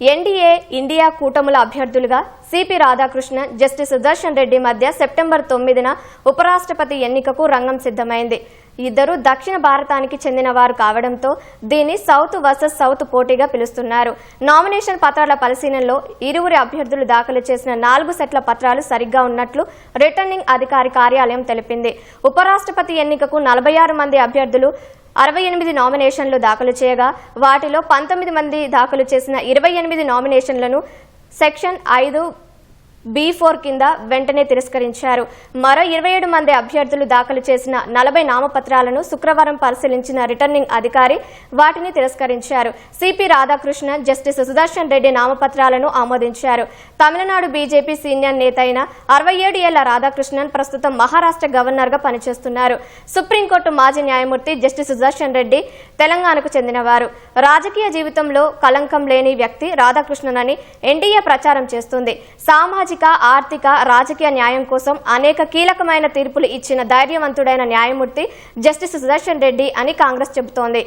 NDA India కూటముల అభ్యర్థులుగా CP Radhakrishnan justice Sudarshan Reddy మధ్య సెప్టెంబర్ తొమ్మిదిన ఉపరాష్ట్రపతి ఎన్నికకు రంగం సిద్ధమైంది. ఇద్దరు దక్షిణ భారతానికి చెందిన వారు కావడంతో దీన్ని సౌత్ వర్సెస్ సౌత్ పోటీగా పిలుస్తున్నారు. నామినేషన్ పత్రాల పరిశీలనలో ఇరువురి అభ్యర్థులు దాఖలు చేసిన నాలుగు సెట్ల పత్రాలు సరిగ్గా ఉన్నట్లు రిటర్నింగ్ అధికారి కార్యాలయం తెలిపింది. ఉపరాష్ట్రపతి ఎన్నికకు నలభై ఆరు మంది అభ్యర్థులు అరవై ఎనిమిది నామినేషన్లు దాఖలు చేయగా వాటిలో పంతొమ్మిది మంది దాఖలు చేసిన ఇరవై ఎనిమిది నామినేషన్లను సెక్షన్ ఐదు బి ఫోర్ కింద వెంటనే తిరస్కరించారు. మరో ఇరవై ఏడు మంది అభ్యర్థులు దాఖలు చేసిన నలభై నామపత్రాలను శుక్రవారం పరిశీలించిన రిటర్నింగ్ అధికారి వాటిని తిరస్కరించారు. సిపి రాధాకృష్ణన్ జస్టిస్ సుదర్శన్ రెడ్డి నామపత్రాలను ఆమోదించారు. తమిళనాడు బీజేపీ సీనియర్ నేత అయిన అరవై ఏడు ఏళ్ళ రాధాకృష్ణన్ ప్రస్తుతం మహారాష్ట్ర గవర్నర్గా పనిచేస్తున్నారు. సుప్రీంకోర్టు మాజీ న్యాయమూర్తి జస్టిస్ సుదర్శన్ రెడ్డి తెలంగాణకు చెందినవారు. రాజకీయ జీవితంలో కలంకం లేని వ్యక్తి రాధాకృష్ణన్ అని ఎన్డీఏ ప్రచారం చేస్తుంది. సామాజిక ఆర్థిక రాజకీయ న్యాయం కోసం అనేక కీలకమైన తీర్పులు ఇచ్చిన ధైర్యవంతుడైన న్యాయమూర్తి జస్టిస్ సుదర్శన్ రెడ్డి అని కాంగ్రెస్ చెబుతోంది.